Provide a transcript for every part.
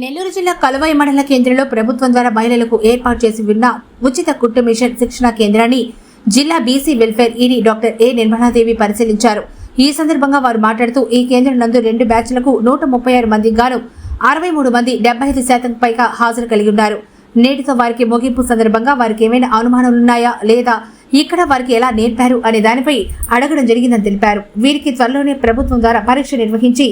నెల్లూరు జిల్లా కలువాయి మండల కేంద్రంలో ప్రభుత్వం ద్వారా మహిళలకు ఏర్పాటు చేసి ఉన్న ఉచిత కుట్టు మిషన్ శిక్షణా కేంద్రాన్ని జిల్లా BC welfare ED doctor A Nirmaladevi పరిశీలించారు. ఈ సందర్భంగా వారు మాట్లాడుతూ ఈ కేంద్రం నందు రెండు బ్యాచ్లకు నూట ముప్పై ఆరు మంది గాను అరవై మూడు మంది డెబ్బై ఐదు శాతం పైగా హాజరు కలిగి ఉన్నారు. నేటితో వారికి ముగింపు సందర్భంగా వారికి ఏమైనా అనుమానాలున్నాయా లేదా ఇక్కడ వారికి ఎలా నేర్పారు అనే దానిపై అడగడం జరిగిందని తెలిపారు. వీరికి త్వరలోనే ప్రభుత్వం ద్వారా పరీక్ష నిర్వహించి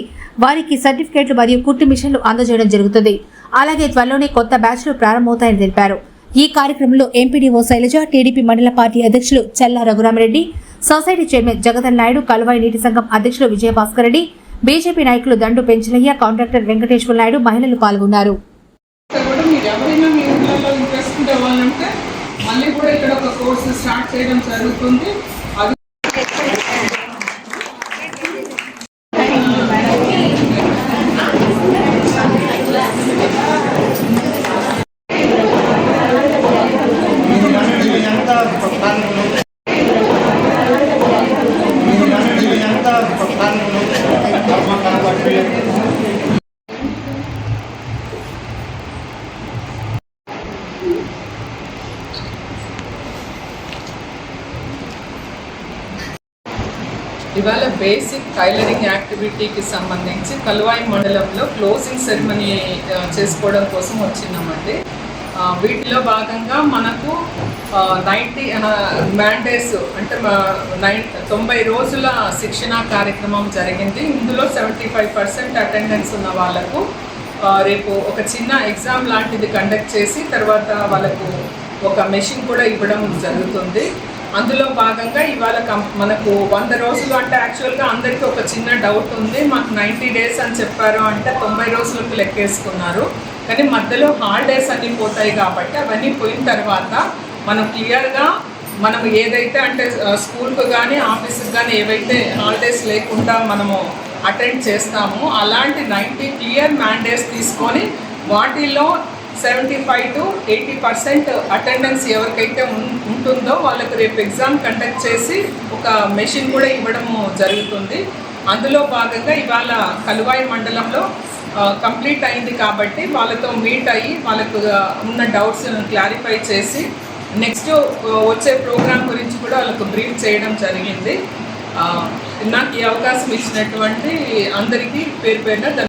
వారికి సర్టిఫికేట్లు మరియు కుట్టు మిషన్లు అందజేయడం జరుగుతుంది. అలాగే త్వరలోనే కొత్త బ్యాచ్లు ప్రారంభమవుతాయని తెలిపారు. ఈ కార్యక్రమంలో ఎంపీడీఓ శైలజ టీడీపీ మండల పార్టీ అధ్యక్షులు చల్లా రఘురామరెడ్డి సొసైటీ చైర్మన్ జగదన్ నాయుడు కలువాయి నీటి సంఘం అధ్యక్షులు విజయభాస్కర్ రెడ్డి బీజేపీ నాయకులు దండు పెంచలయ్య కాంట్రాక్టర్ వెంకటేశ్వర నాయుడు మహిళలు పాల్గొన్నారు. మళ్ళీ కూడా ఇక్కడ ఒక కోర్సు స్టార్ట్ చేయడం జరుగుతుంది. ఇవాళ బేసిక్ టైలరింగ్ యాక్టివిటీకి సంబంధించి కలువాయి మండలంలో క్లోజింగ్ సెరమనీ చేసుకోవడం కోసం వచ్చినామండి. వీటిలో భాగంగా మనకు నైంటీ మ్యాండేస్ అంటే నైన్ తొంభై రోజుల శిక్షణ కార్యక్రమం జరిగింది. ఇందులో సెవెంటీ ఫైవ్ పర్సెంట్ అటెండెన్స్ ఉన్న వాళ్ళకు రేపు ఒక చిన్న ఎగ్జామ్ లాంటిది కండక్ట్ చేసి తర్వాత వాళ్ళకు ఒక మెషిన్ కూడా ఇవ్వడం జరుగుతుంది. అందులో భాగంగా ఇవాళ మనకు వంద రోజులు అంటే యాక్చువల్గా అందరికీ ఒక చిన్న డౌట్ ఉంది. మాకు నైంటీ డేస్ అని చెప్పారు అంటే తొంభై రోజులకు లెక్కేసుకున్నారు. కానీ మధ్యలో హాలిడేస్ అన్నీ పోతాయి కాబట్టి అవన్నీ పోయిన తర్వాత మనం క్లియర్గా మనం ఏదైతే అంటే స్కూల్కి కానీ ఆఫీస్కి కానీ ఏవైతే హాలిడేస్ లేకుండా మనము అటెండ్ చేస్తామో అలాంటి నైంటీ క్లియర్ మ్యాండేట్స్ తీసుకొని వాటిలో seventy five to eighty percent attendance ఎవరికైతే ఉన్- ఉంటుందో వాళ్ళకు రేపు ఎగ్జామ్ కండక్ట్ చేసి ఒక మెషిన్ కూడా ఇవ్వడము జరుగుతుంది. అందులో భాగంగా ఇవాళ కలువాయి మండలంలో కంప్లీట్ అయింది కాబట్టి వాళ్ళతో మీట్ అయ్యి వాళ్ళకు ఉన్న డౌట్స్ క్లారిఫై చేసి నెక్స్ట్ వచ్చే ప్రోగ్రామ్ గురించి కూడా వాళ్ళకు బ్రీఫ్ చేయడం జరిగింది. నాకు ఈ అవకాశం ఇచ్చినటువంటి అందరికీ పేరు పేరున